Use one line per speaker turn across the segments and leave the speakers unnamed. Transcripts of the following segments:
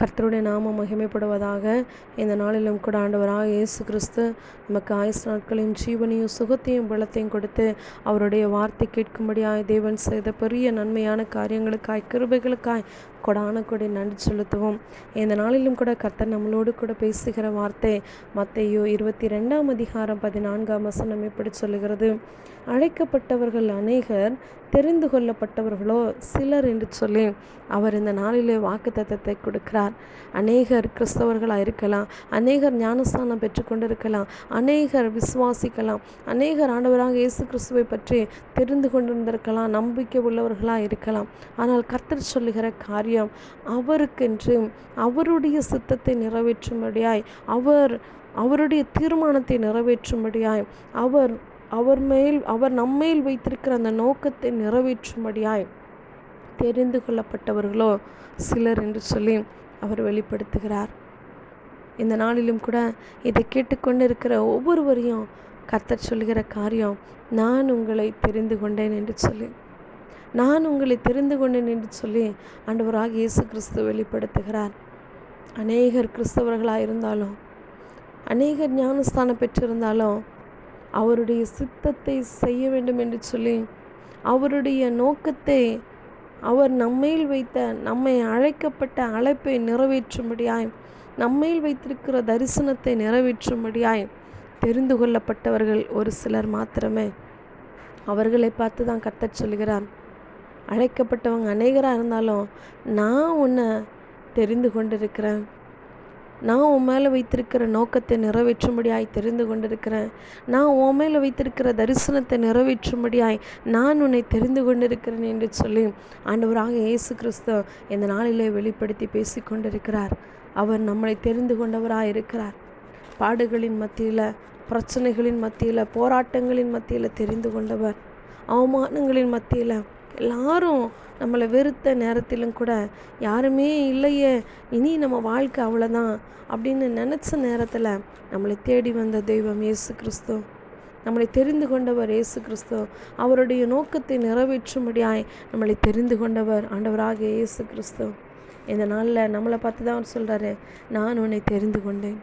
கர்த்தருடைய நாமம் மகிமைப்படுவதாக இந்த நாளிலும் கூட ஆண்டவராக இயேசு கிறிஸ்து நமக்கு ஆயுசு நாட்களையும் ஜீவனையும் சுகத்தையும் பலத்தையும் கொடுத்து அவருடைய வார்த்தை கேட்கும்படியாய் தேவன் செய்த பெரிய நன்மையான காரியங்களுக்காய் கிருபைகளுக்காய் கொடான கொடி நன்றி செலுத்துவோம். இந்த நாளிலும் கூட கர்த்தர் நம்மளோடு கூட பேசுகிற வார்த்தை மத்தையோ இருபத்தி ரெண்டாம் அதிகாரம் பதினான்காம் வசனம் எப்படி சொல்லுகிறது. அழைக்கப்பட்டவர்கள் அநேகர் தெரிந்து கொள்ளப்பட்டவர்களோ சிலர் என்று சொல்லி அவர் இந்த நாளிலே வாக்கு தத்தத்தை கொடுக்கிறார். அநேகர் கிறிஸ்தவர்களாக இருக்கலாம் அநேகர் ஞானஸ்தானம் பெற்றுக்கொண்டிருக்கலாம் அநேகர் விசுவாசிக்கலாம் அநேகர் ஆண்டவராக இயேசு கிறிஸ்துவை பற்றி தெரிந்து கொண்டிருந்திருக்கலாம் நம்பிக்கை உள்ளவர்களாக இருக்கலாம். ஆனால் கர்த்தர் சொல்லுகிற காரியம் அவருக்கென்று அவருடைய சித்தத்தை நிறைவேற்றும்படியாய் அவர் அவருடைய தீர்மானத்தை நிறைவேற்றும்படியாய் அவர் அவர் மேல் அவர் நம்மேல் வைத்திருக்கிற அந்த நோக்கத்தை நிறைவேற்றும்படியாய் தெரிந்து கொள்ளப்பட்டவர்களோ சிலர் என்று சொல்லி அவர் வெளிப்படுத்துகிறார். இந்த நாளிலும் கூட இதை கேட்டுக்கொண்டு இருக்கிற ஒவ்வொருவரையும் கத்தர் சொல்கிற காரியம் நான் உங்களை தெரிந்து கொண்டேன் என்று சொல்லி நான் உங்களை தெரிந்து கொண்டேன் என்று சொல்லி ஆண்டவராக இயேசு கிறிஸ்து வெளிப்படுத்துகிறார். அநேகர் கிறிஸ்தவர்களாக இருந்தாலும் அநேகர் ஞானஸ்தானம் பெற்றிருந்தாலும் அவருடைய சித்தத்தை செய்ய வேண்டும் என்று சொல்லி அவருடைய நோக்கத்தை அவர் நம்மையில் வைத்த நம்மை அழைக்கப்பட்ட அழைப்பை நிறைவேற்றும்படியாய் நம்மையில் வைத்திருக்கிற தரிசனத்தை நிறைவேற்றும்படியாய் தெரிந்து கொள்ளப்பட்டவர்கள் ஒரு சிலர் மாத்திரமே. அவர்களை பார்த்து தான் கத்தச் சொல்கிறார் அழைக்கப்பட்டவங்க அநேகராக இருந்தாலும் நான் உன்னை தெரிந்து கொண்டிருக்கிறேன். நான் உன் மேலே வைத்திருக்கிற நோக்கத்தை நிறைவேற்றும்படியாய் தெரிந்து கொண்டிருக்கிறேன். நான் உன் மேலே வைத்திருக்கிற தரிசனத்தை நிறைவேற்றும்படியாய் நான் உன்னை தெரிந்து கொண்டிருக்கிறேன் என்று சொல்லி ஆண்டவராக இயேசு கிறிஸ்து இந்த நாளிலே வெளிப்படுத்தி பேசி கொண்டிருக்கிறார். அவர் நம்மளை தெரிந்து கொண்டவராக இருக்கிறார். பாடுகளின் மத்தியில் பிரச்சனைகளின் மத்தியில் போராட்டங்களின் மத்தியில் தெரிந்து கொண்டவர். அவமானங்களின் மத்தியில் எல்லாரும் நம்மளை வெறுத்த நேரத்திலும் கூட யாருமே இல்லையே இனி நம்ம வாழ்க்கை அவ்வளோதான் அப்படின்னு நினச்ச நேரத்தில் நம்மளை தேடி வந்த தெய்வம் இயேசு கிறிஸ்து. நம்மளை தெரிந்து கொண்டவர் இயேசு கிறிஸ்து. அவருடைய நோக்கத்தை நிறைவேற்றும்படியாய் நம்மளை தெரிந்து கொண்டவர் ஆண்டவராக இயேசு கிறிஸ்து. இந்த நாளில் நம்மளை பார்த்து தான் அவர் சொல்கிறாரு நான் உன்னை தெரிந்து கொண்டேன்.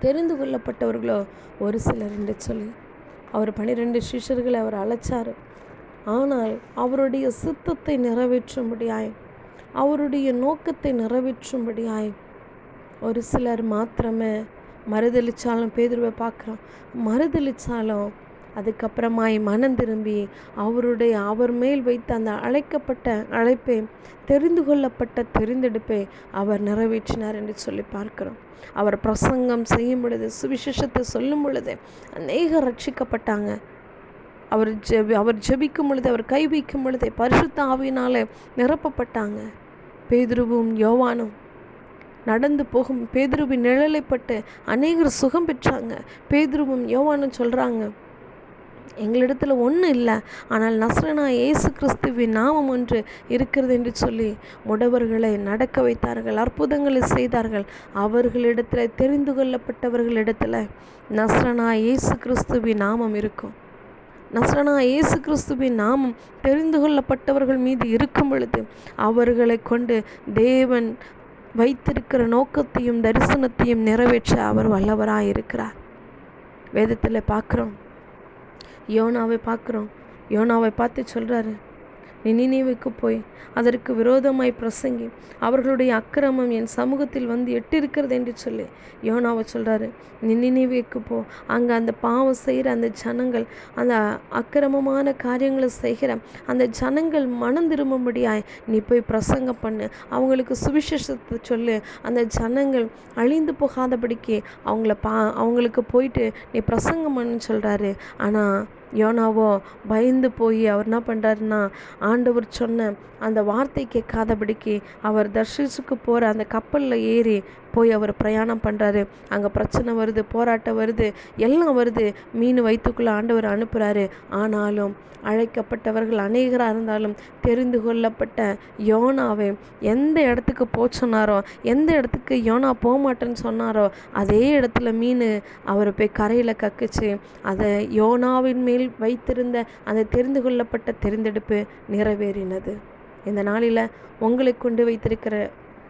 தெரிந்து கொள்ளப்பட்டவர்களோ ஒரு சிலர் என்று சொல்லி அவர் பன்னிரெண்டு சிஷ்யர்களை அவர் அழைச்சார். ஆனால் அவருடைய சித்தத்தை நிறைவேற்றும்படியாய் அவருடைய நோக்கத்தை நிறைவேற்றும்படியாய் ஒரு சிலர் மாத்திரமே மறுதளிச்சாலும் பேதுருவை பார்க்குறான். மறுதளிச்சாலும் அதுக்கப்புறமாய் மனம் திரும்பி அவருடைய அவர் மேல் வைத்த அந்த அழைக்கப்பட்ட அழைப்பை தெரிந்து கொள்ளப்பட்ட தெரிந்தெடுப்பை அவர் நிறைவேற்றினார் என்று சொல்லி பார்க்கிறோம். அவர் பிரசங்கம் செய்யும் பொழுது சுவிசேஷத்தை சொல்லும் பொழுது அநேக ரட்சிக்கப்பட்டாங்க. அவர் ஜெபி அவர் ஜெபிக்கும் பொழுது அவர் கை வைக்கும் பொழுது பரிசுத்த ஆவியினால் நிரப்பப்பட்டாங்க. பேதுருவும் யோவானும் நடந்து போகும். பேதுருவின் நிழலைப்பட்டு அநேகர் சுகம் பெற்றாங்க. பேதுருவும் யோவானும் சொல்கிறாங்க எங்களிடத்தில் ஒன்றும் இல்லை ஆனால் நஸ்ரனா இயேசு கிறிஸ்துவின் நாமம் ஒன்று இருக்கிறது என்று சொல்லி முடவர்களை நடக்க வைத்தார்கள் அற்புதங்களை செய்தார்கள். அவர்களிடத்தில் தெரிந்து கொள்ளப்பட்டவர்களிடத்தில் நஸ்ரனா இயேசு கிறிஸ்துவின் நாமம் இருக்கும். நஸ்ரனா இயேசு கிறிஸ்துவின் நாமம் தெரிந்து கொள்ளப்பட்டவர்கள் மீது இருக்கும் பொழுது அவர்களை கொண்டு தேவன் வைத்திருக்கிற நோக்கத்தையும் தரிசனத்தையும் நிறைவேற்ற அவர் வல்லவராக இருக்கிறார் வேதத்தில் பார்க்குறோம். யோனாவை பார்க்குறோம். யோனாவை பார்த்து சொல்கிறாரு நினைவுக்கு போய் அதற்கு விரோதமாய் பிரசங்கி அவர்களுடைய அக்கிரமம் என் சமூகத்தில் வந்து எட்டிருக்கிறது என்று சொல்லி. யோனாவை சொல்கிறாரு நினைவுக்கு போ. அங்கே அந்த பாவம் செய்கிற அந்த ஜனங்கள் அந்த அக்கிரமமான காரியங்களை செய்கிற அந்த ஜனங்கள் மனம் திரும்பும்படியாய் நீ போய் பிரசங்கம் பண்ணு. அவங்களுக்கு சுவிசேஷத்தை சொல்லு. அந்த ஜனங்கள் அழிந்து போகாதபடிக்கு அவங்கள பா அவங்களுக்கு போயிட்டு நீ பிரசங்கம் பண்ணுன்னு சொல்கிறாரு ஆனால் யோனாவோ பயந்து போய் அவர் என்ன பண்ணுறாருன்னா ஆண்டவர் சொன்ன அந்த வார்த்தை கேட்காதபடிக்கு அவர் தர்ஷிஸுக்கு போகிற அந்த கப்பலில் ஏறி போய் அவர் பிரயாணம் பண்ணுறாரு அங்கே பிரச்சனை வருது போராட்டம் வருது எல்லாம் வருது. மீன் வயிற்றுக்குள்ளே ஆண்டவர் அனுப்புகிறாரு ஆனாலும் அழைக்கப்பட்டவர்கள் அநேகராக இருந்தாலும் தெரிந்து கொள்ளப்பட்ட யோனாவே எந்த இடத்துக்கு போக சொன்னாரோ எந்த இடத்துக்கு யோனா போக மாட்டேன்னு சொன்னாரோ அதே இடத்துல மீன் அவரை போய் கரையில் கக்குச்சு. அதை யோனாவின் மேல் வைத்திருந்த அந்த தெரிந்து கொள்ளப்பட்ட தெரிந்தெடுப்பு நிறைவேறினது. இந்த நாளில் உங்களை கொண்டு வைத்திருக்கிற